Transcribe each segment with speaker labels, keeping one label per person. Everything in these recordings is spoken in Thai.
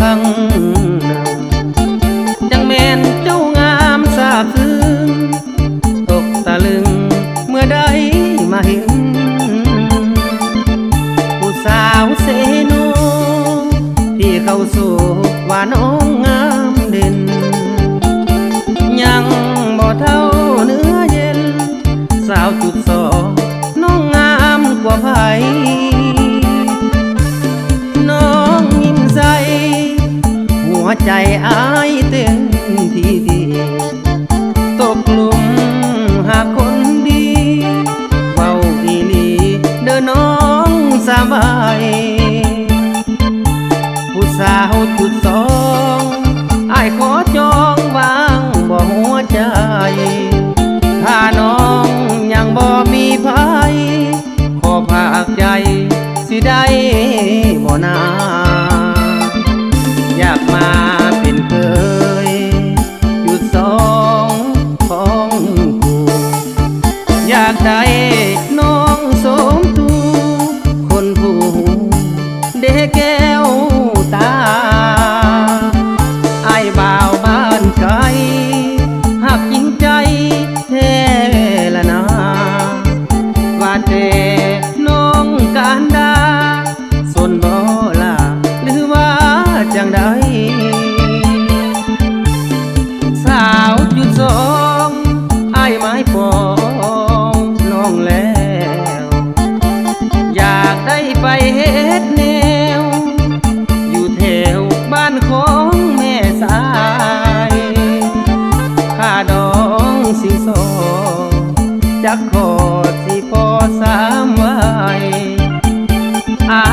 Speaker 1: คัง ใจอายเตึงทีดีตกลุมหาคนดีเว้าอีนีเดินน้องสบาย ผู้สาวจุดสองอายขอจองวางบ่หัวใจ ถ้าน้องยังบ่มีภัยขอภากใจ เด็กแก้วตาไอ้บ่าวบ้านไกลหักจริงใจแท้ละนาว่าแต่น้องการดาสนบ่ละหรือว่าจังใด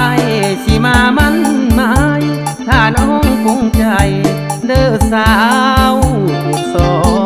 Speaker 1: ายสิมามันหมายถ้าน้องคงใจ เด้อสาวสอง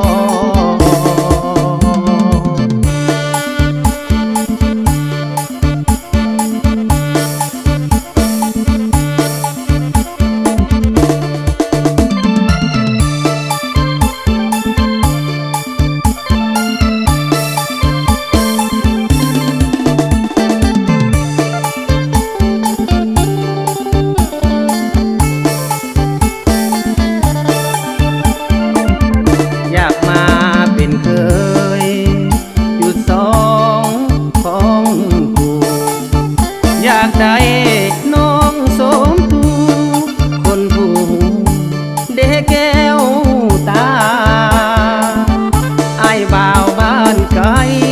Speaker 1: 该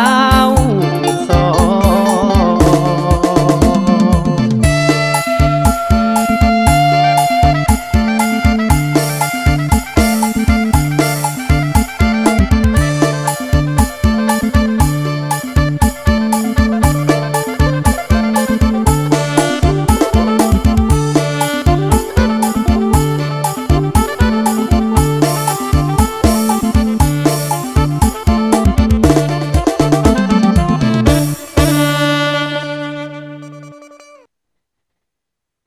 Speaker 1: Natal.